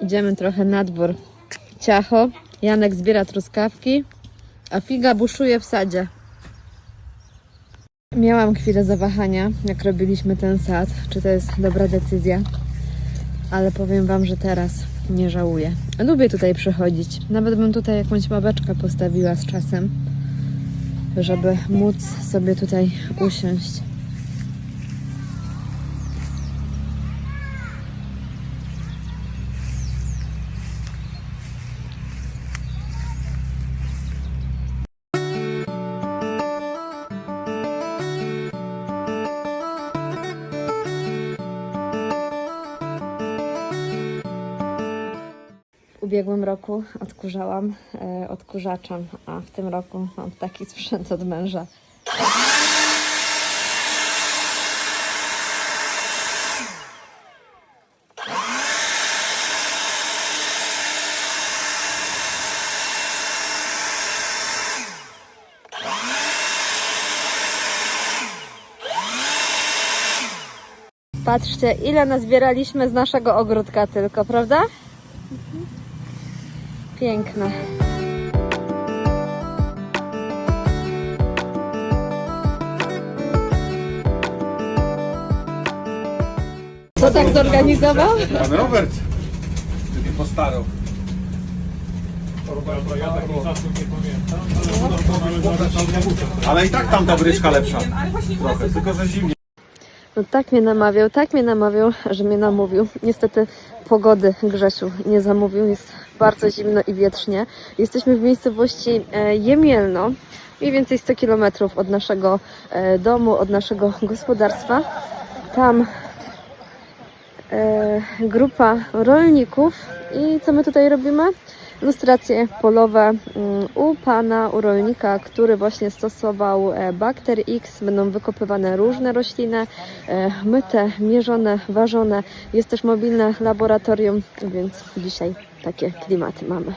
Idziemy trochę na dwór. Ciacho. Janek zbiera truskawki, a Figa buszuje w sadzie. Miałam chwilę zawahania, jak robiliśmy ten sad, czy to jest dobra decyzja, ale powiem Wam, że teraz nie żałuję. Lubię tutaj przychodzić. Nawet bym tutaj jakąś babeczkę postawiła z czasem, żeby móc sobie tutaj usiąść. W ubiegłym roku odkurzałam e, odkurzaczem, a w tym roku mam taki sprzęt od męża. Patrzcie, ile nazbieraliśmy z naszego ogródka tylko, prawda? Piękne. Co tak zorganizował? Pan Robert, czyli postarał. Ale i tak tam ta bryczka lepsza. Trochę, tylko że zimnie. No tak mnie namawiał, tak mnie namawiał, że mnie namówił. Niestety pogody Grzesiu nie zamówił, jest bardzo zimno i wietrznie. Jesteśmy w miejscowości e, Jemielno, mniej więcej 100 km od naszego e, domu, od naszego gospodarstwa. Tam e, grupa rolników i co my tutaj robimy? Ilustracje polowe mm, u pana, u rolnika, który właśnie stosował e, Bakter X. Będą wykopywane różne rośliny, e, myte, mierzone, ważone. Jest też mobilne laboratorium, więc dzisiaj takie klimaty mamy.